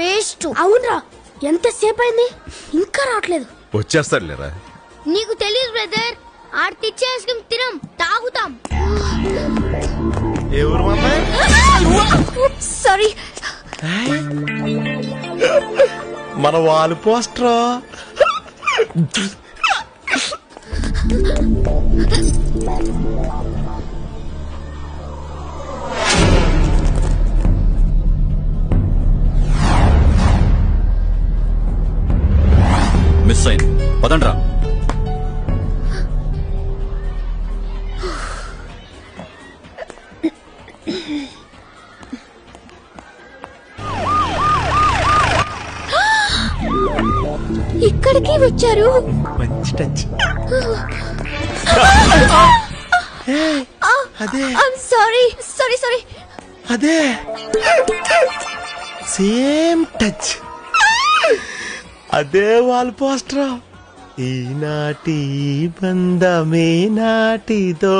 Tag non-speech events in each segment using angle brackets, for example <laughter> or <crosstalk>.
Waste. అవునరా ఎంతసేపు అయింది ఇంకా రావట్లేదు. వచ్చేస్తాడు లేరా నీకు తెలియదు బ్రదర్. ఆడ తెచ్చే ఐస్ క్రీమ్ తినం తాగుతాం. ఎవరు సారీ మన వాల్ పోస్టర్. పదండ్రా. ఇక్కడికి వచ్చారు? మంచి టచ్ అదే. సారీ సారీ సారీ అదే. సేమ్ టచ్ అదే వాల్ పోస్టర్ ఈనాటి బంధమే నాటిదో.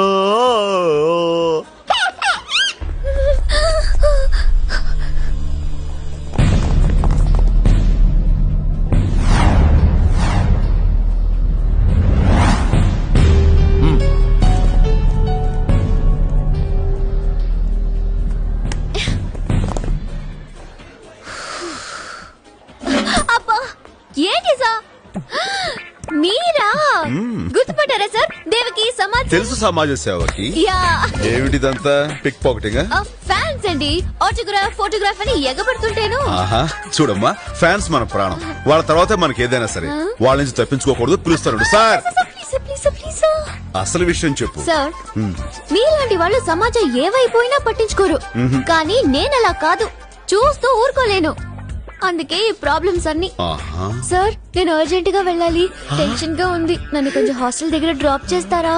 తెలుసు సమాజ సేవకి? యా. ఏమిటిదంతా? పిక్ పాకెటింగ్ ఫ్యాన్స్ అండి. ఆటోగ్రాఫ్ ఫోటోగ్రాఫ్ అని ఎగబడుతుంటేను. ఆహా చూడమ్మా ఫ్యాన్స్ మన ప్రాణం. వాళ్ళ తర్వాతే మనకి ఏదైనా సరే వాళ్ళ నుంచి తప్పించుకోకూడదు పిలుస్తాడు సార్! అసలు విషయం చెప్పు. సార్ మీలాంటి వాళ్ళు సమాజం ఏవైపోయినా పట్టించుకోరు. కానీ నేను అలా కాదు. చూస్తూ ఊరుకోలేను. అందుకే ఈ ప్రాబ్లమ్స్ అన్ని. ఆహా. సార్ నేను అర్జెంట్గా వెళ్ళాలి. టెన్షన్గా ఉంది. నన్ను కొంచెం హాస్టల్ దగ్గర డ్రాప్ చేస్తారా?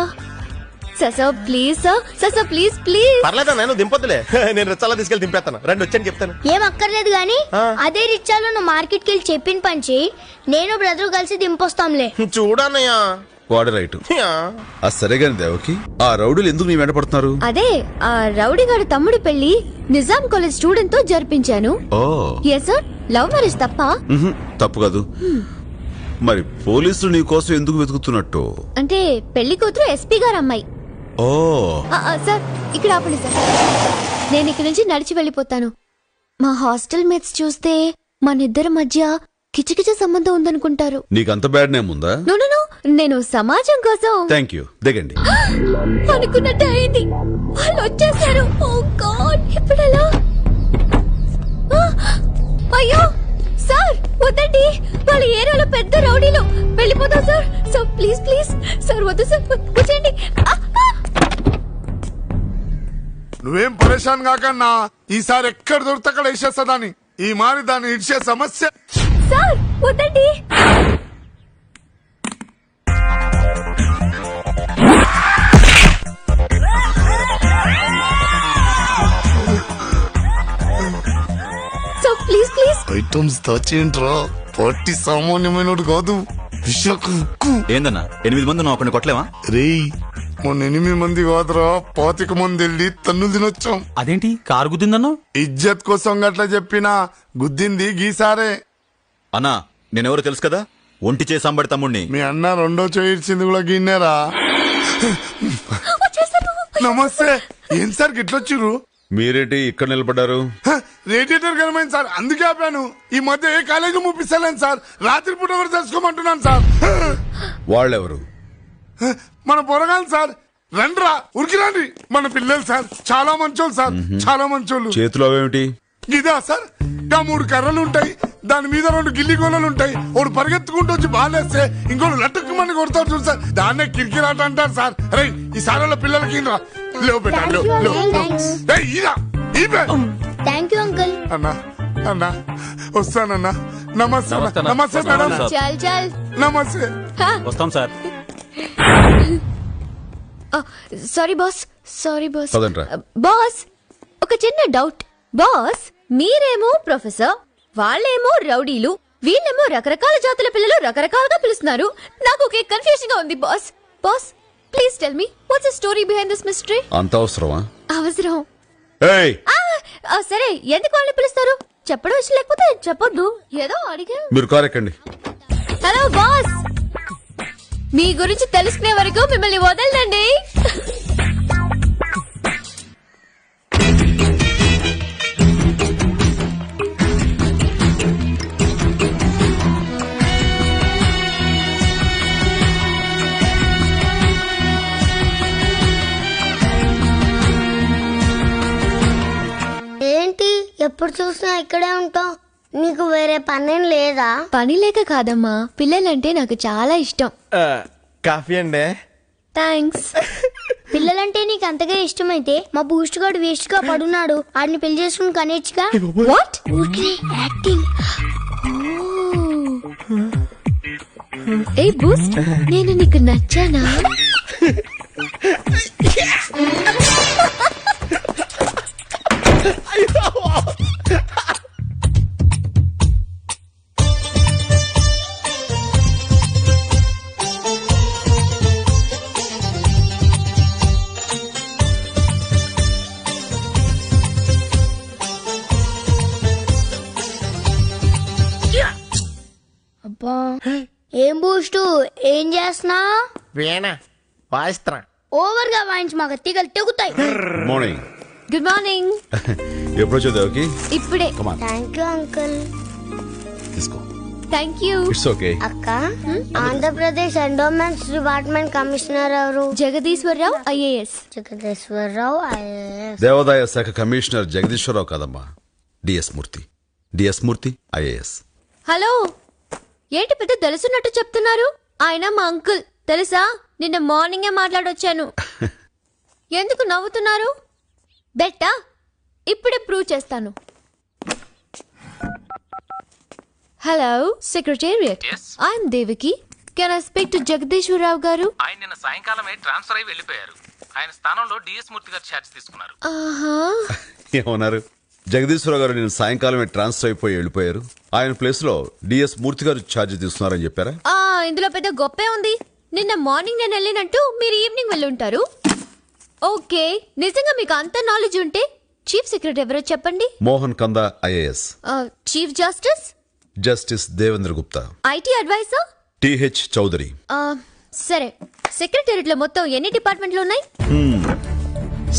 Sir sir please sir sir sir please please పర్లేదా నేను దింపొద్దులే. నేను రిచ్చాలా తీసుకెళ్ళి దింపేస్తాను రెండు వచ్చని చెప్తాను. ఏం అక్కర్లేదు గాని అదే రిచ్చాలో నువ్వు మార్కెట్కి వెళ్ళి చెప్పిన పని చేయి. నేను బ్రదర్ కలిసి దింపొస్తాంలే. <laughs> చూడన్నయ్యా. వాడు రైట్. ఆ సరే గాని దేవకి ఆ రౌడీలు ఎందుకు నీ వెంట పడుతున్నారు? అదే ఆ రౌడీ గారి తమ్ముడి పెళ్ళి నిజాం కాలేజ్ స్టూడెంట్తో జరిపించాను. ఓ. ఎస్ సార్ లవ్ మ్యారేజ్ తప్ప? తప్పు కాదు. మరి పోలీసులు నీ కోసం ఎందుకు వెతుకుతున్నట్టు? అంటే పెళ్ళి కూతురు ఎస్పీ గారు అమ్మాయి ఓ. ఆ, ఆ, సార్ ఇక్కడ ఆపండి సార్. నేను ఇక్కడి నుంచి నడిచి వెళ్ళిపోతాను. మా హాస్టల్ మేట్స్ చూస్తే మన ఇద్దరి మధ్య కిచకిచ సంబంధం ఉందనుకుంటారు. నీకంత బ్యాడ్ నేమ్ ఉందా? నో నో నో నేను సమాజం కోసం థ్యాంక్ యూ దిగండి. <gasps> అనుకున్నట్టు అయింది. వాళ్ళు వచ్చేసారు. ఓ గాడ్ ఇప్పుడెలా? ఆ, అయ్యో సార్ వద్దండి. వాళ్ళ ఏరియాలో పెద్ద రౌడీలు. వెళ్ళిపోతాం sir. Sir please please. Sir వద్దు సార్. వచ్చేయండి నువ్వేం పరేషాన్ కాకన్నా? ఈసారి ఎక్కడ దొరికితే అక్కడ వేసేస్తుందని ఈ మారి దాన్ని ఇచ్చే సమస్య. సార్ వద్దండి. సార్ ప్లీజ్ ప్లీజ్ ఐటమ్స్ తెచ్చేంట్రా పొట్టి సామాన్యమైన కాదు. విశాఖ ఉక్కు. ఏందన్నా ఎనిమిది మంది నువ్వు ఒకరిని కొట్టలేవా? రేయ్ మొన్న ఎనిమిది మంది కాదురా. పాతిక మంది వెళ్ళి తన్నులు తినొచ్చాం. అదేంటి? కారు గుద్దిందన్నా? ఇజ్జత్ కోసం గట్లా చెప్పినా గుద్దింది గీసారే అన్నా నేనెవరో తెలుసు కదా? ఒంటి చేసాంబడి తమ్ముడిని మీ అన్న రెండో చేయించింది కూడా గిన్నెరా. నమస్తే. ఏం సార్ గిట్లొచ్చిర్రు? మీరేంటి ఇక్కడ నిలబడ్డారు? హ, రేడియేటర్ గలమైంది సార్. అందుకే ఆపాను. ఈ మధ్య ఏ కాలేజీ ముప్పిస్తలేను సార్. రాత్రిపూట కూడా తెలుసుకోమంటున్నాను సార్. వాళ్ళెవరు? మన పొరగాలి సార్. రండ్రా ఉరికి రండి మన పిల్లలు సార్. చాలా మంచోళ్ళు సార్. చాలా మంచోళ్ళు. చేతిలో అవేమిటి? ఇదా సార్. ఇంకా మూడు కర్రలు ఉంటాయి. దాని మీద రెండు గిల్లి గోళలు ఉంటాయి. ఒకడు పరిగెత్తుకుంటూ వచ్చి బాలేస్తే ఇంకోటి లట్టుకుమని కొడతాడు చూడు సార్. దాన్నే కిరికిరాట అంటారు సార్. రే ఈ సారాల పిల్లలకి రా లేవు లేవు. థ్యాంక్ యూ అంకుల్ అన్నా అన్నా వస్తానన్నా. నమస్తే అన్నా. నమస్తే మేడం. సార్. చల్ చల్. నమస్తే. వస్తాం sir. Sorry boss sorry boss పదండ్రా. బాస్ ఒక చిన్న డౌట్ బాస్ మీరేమో ప్రొఫెసర్ వాళ్ళేమో రౌడీలు వీళ్ళేమో రకరకాల జాతుల పిల్లలు రకరకాలుగా పిలుస్తున్నారు. నాకు ఒకే కన్ఫ్యూజన్గా ఉంది boss boss please tell me what's story behind this mystery అంత అవసరమా? అవసరం. ఏయ్! ఆ, ఆ, సరే ఎందుకు వాళ్ళని పిలుస్తారు? చెప్పడం ఇష్టం లేకపోతే చెప్పొద్దు. ఏదో అడిగా మీరు కార్ ఎక్కండి హలో బాస్ మీ గురించి తెలుసుకునే వరకు మిమ్మల్ని వదలండి. ఏంటి? ఎప్పుడు చూసినా ఇక్కడే ఉంటావు? నీకు వేరే పనేం లేదా? పని లేక కాదమ్మా. పిల్లలంటే నాకు చాలా ఇష్టం. కాఫీ అండి. థ్యాంక్స్. <laughs> పిల్లలంటే నీకు అంతగా ఇష్టమైతే మా బూస్ట్ గాడు వేస్ట్గా పడున్నాడు. ఆడిని పెళ్ళి చేసుకుని కనేచ్చుగా వాట్ ఊరికే యాక్టింగ్ ఏ బూస్ట్? నేను నీకు నచ్చానా? ఏం చేస్తున్నా వీణ వాయిస్త్రా ఓవర్గా వాయించి మాకు తీగలు తెగుతాయి. మార్నింగ్ గుడ్ మార్నింగ్ ఎప్పుడు వచ్చావు దేవకి ఇప్పుడే come on thank you uncle తీసుకో. థ్యాంక్ యూ ఇట్స్ ఓకే అక్క ఆంధ్రప్రదేశ్ ఎండోమెంట్స్ డిపార్ట్మెంట్ కమిషనర్ ఎవరు? జగదీశ్వరరావు ఐఏఎస్ జగదీశ్వరరావు ఐఏఎస్ దేవాదాయ శాఖ కమిషనర్ జగదీశ్వరరావు కాదమ్మా. DS Murthy. DS Murthy IAS hello ఏంటి పెద్ద తెలుసున్నట్టు చెప్తున్నారు? ఆయన మా అంకుల్. తెలుసా? నిన్న మార్నింగే మాట్లాడొచ్చాను. <laughs> ఎందుకు నవ్వుతున్నారు? బెట్టా? ఇప్పుడే ప్రూవ్ చేస్తాను. Hello secretariat. I'm Devaki. Can I speak to Jagadeeswararao garu? ఆయన నిన్న సాయంకాలమే ట్రాన్స్ఫర్ అయి వెళ్ళిపోయారు. ఆయన స్థానంలో డిఎస్ మూర్తి గారు ఛార్జ్ తీసుకున్నారు. ఆహా. <laughs> ఏమన్నారు? జగదీశ్వరరావు గారు నేను సాయంకాలమే ట్రాన్స్ఫర్ అయిపోయి వెళ్ళిపోయారు. ఆయన ప్లేస్లో డిఎస్ మూర్తి గారు ఛార్జ్ తీసుకున్నారని చెప్పారా? ఆ ఇందులో పెద్ద గొప్పే ఉంది. నిన్న మార్నింగ్ నేను వెళ్ళినట్టు మీరు ఈవినింగ్ వెళ్ళుంటారు. ఓకే నిజంగా మీకు అంత నాలెడ్జ్ ఉంటే చీఫ్ సెక్రటరీ ఎవరో చెప్పండి. Mohan Kanda IAS. Chief justice? Justice Devendra Gupta. IT adviser? TH Chowdary. సరే సెక్రటేరియట్లో మొత్తం ఎన్ని డిపార్ట్మెంట్లు ఉన్నాయి?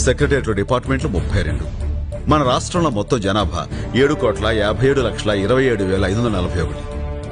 సెక్రటేరియట్ డిపార్ట్మెంట్లు ముప్పై రెండు. మన రాష్ట్రంలో మొత్తం జనాభా ఏడు కోట్ల యాభై ఏడు లక్షల ఇరవై ఏడు వేల ఐదు వందల నలభై ఒకటి.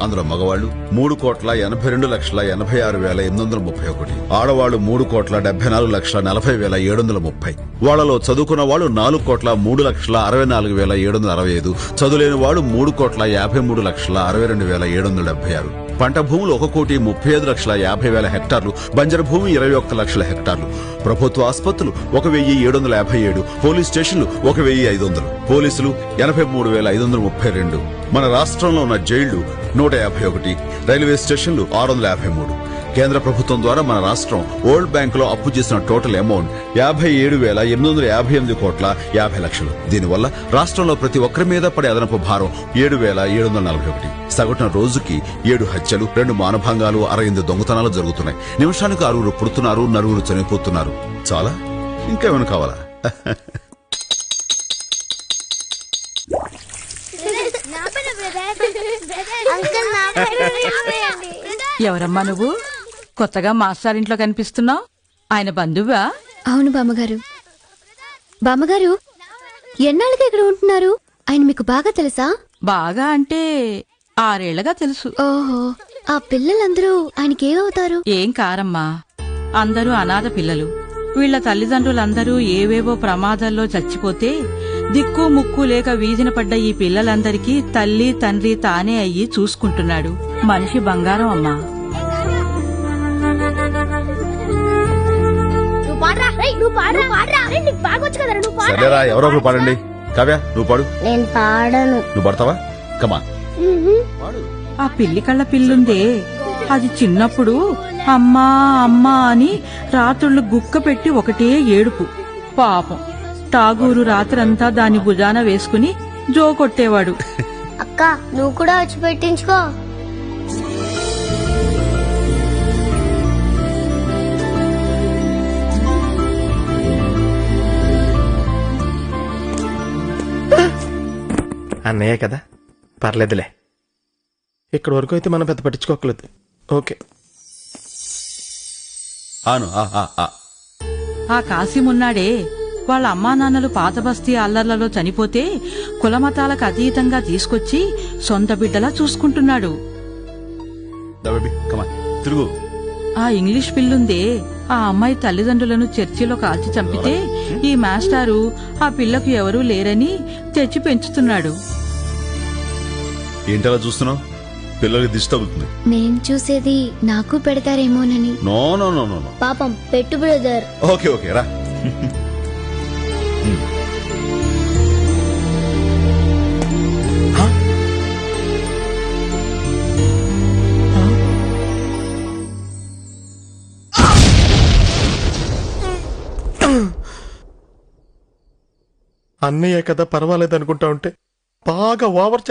అందులో మగవాళ్ళు మూడు కోట్ల ఎనభై రెండు లక్షల ఎనభై ఆరు వేల ఎనిమిది వందల ముప్పై ఒకటి. ఆడవాళ్ళు మూడు కోట్ల డెబ్బై నాలుగు లక్షల నలభై వేల ఏడు వందల ముప్పై. వాళ్ళలో చదువుకున్న వాళ్ళు నాలుగు కోట్ల మూడు లక్షల అరవై నాలుగు వేల ఏడు వందల అరవై ఐదు. చదువులేని వాడు మూడు కోట్ల యాభై మూడు లక్షల అరవై రెండు వేల ఏడు వందల డెబ్బై ఆరు. పంట భూములు ఒక కోటి ముప్పై ఐదు లక్షల యాభై వేల హెక్టార్లు బంజరు భూమి ఇరవై ఒక్క లక్షల హెక్టార్లు. ప్రభుత్వ ఆసుపత్రులు ఒక వెయ్యి ఏడు వందల యాభై ఏడు పోలీస్ స్టేషన్లు ఒక వెయ్యి ఐదు వందలు పోలీసులు ఎనభై మూడు వేల ఐదు వందల ముప్పై రెండు. మన రాష్ట్రంలో ఉన్న జైళ్ళు నూట యాభై ఒకటి రైల్వే స్టేషన్లు ఆరు వందల యాభై మూడు. కేంద్ర ప్రభుత్వం ద్వారా మన రాష్ట్రం వరల్డ్ బ్యాంక్లో అప్పు చేసిన టోటల్ అమౌంట్ యాభై ఏడు వేల ఎనిమిది వందల యాభై ఎనిమిది కోట్ల యాభై లక్షలు. దీనివల్ల రాష్ట్రంలో ప్రతి ఒక్కరి మీద పడే అదనపు భారం ఏడు వేల ఏడు వందల నలభై ఒకటి. సగటున రోజుకి ఏడు హత్యలు రెండు మానభంగాలు అరవై ఎనిమిది దొంగతనాలు జరుగుతున్నాయి. నిమిషానికి ఆరుగురు పుడుతున్నారు నలుగురు చనిపోతున్నారు. చాలా? ఇంకేమైనా కావాలా? అంకుల్ నా పేరు వేయండి. ఎవరమ్మా నువ్వు? కొత్తగా మాస్టర్ ఇంట్లో కనిపిస్తున్నావు ఆయన బంధువా? అవును బామ్మగారు. బామ్మగారు ఎన్నాళ్ళుగా ఇక్కడ ఉంటున్నారు? ఆయన మీకు బాగా తెలుసా? బాగా అంటే ఆరేళ్ళగా తెలుసు. ఓహో ఆ పిల్లలందరూ ఆయనకి ఏమవుతారు ఏం కారమ్మా? అందరూ అనాథ పిల్లలు. వీళ్ళ తల్లిదండ్రులందరూ ఏవేవో ప్రమాదాల్లో చచ్చిపోతే దిక్కు ముక్కు లేక వీధిన పడ్డ ఈ పిల్లలందరికీ తల్లి తండ్రి తానే అయ్యి చూసుకుంటున్నాడు. మనిషి బంగారం అమ్మా. సరేరా ఎవరో ఒకరు పాడండి. కావ్య నువ్వు పాడు. నేను పాడను. నువ్వు పడతావా? కమా ఆ పిల్లి కళ్ళ పిల్లుందే. అది చిన్నప్పుడు అమ్మా అమ్మా అని రాత్రుళ్ళు గుక్క పెట్టి ఒకటే ఏడుపు. పాపం. టాగూరు రాత్రంతా దాని భుజాన వేసుకుని జో కొట్టేవాడు. అక్క నువ్వు కూడా వచ్చి పెట్టించుకో. అన్నయ్య కదా? పర్లేదులే. ఇక్కడ వరకు అయితే మనం పెద్ద పట్టించుకోకలేదు. ఓకే. ఆను ఆ, ఆ, ఆ. ఆ కాసిమున్నాడే వాళ్ళ అమ్మా నాన్నలు పాత బస్తీ అల్లర్లలో చనిపోతే కులమతాలకు అతీతంగా తీసుకొచ్చి సొంత బిడ్డలా చూసుకుంటున్నాడు. దా బేబీ, come on. తిరుగు. ఆ ఇంగ్లీష్ పిల్లుందే. ఆ అమ్మాయి తల్లిదండ్రులను చర్చిలో కాల్చి చంపితే ఈ మాస్టారు ఆ పిల్లకు ఎవరూ లేరని తెచ్చి పెంచుతున్నాడు. ఏంటలా చూస్తున్నావు? పిల్లలకి దిష్టి తగులుతుంది. నేను చూసేది నాకు పెడతారేమోనని. No no no no no. పాపం పెట్టు బ్రదర్. ఓకే ఓకే రా. <laughs> అన్నయ్య కదా పర్వాలేదు అనుకుంటా ఉంటే బాగా ఓవర్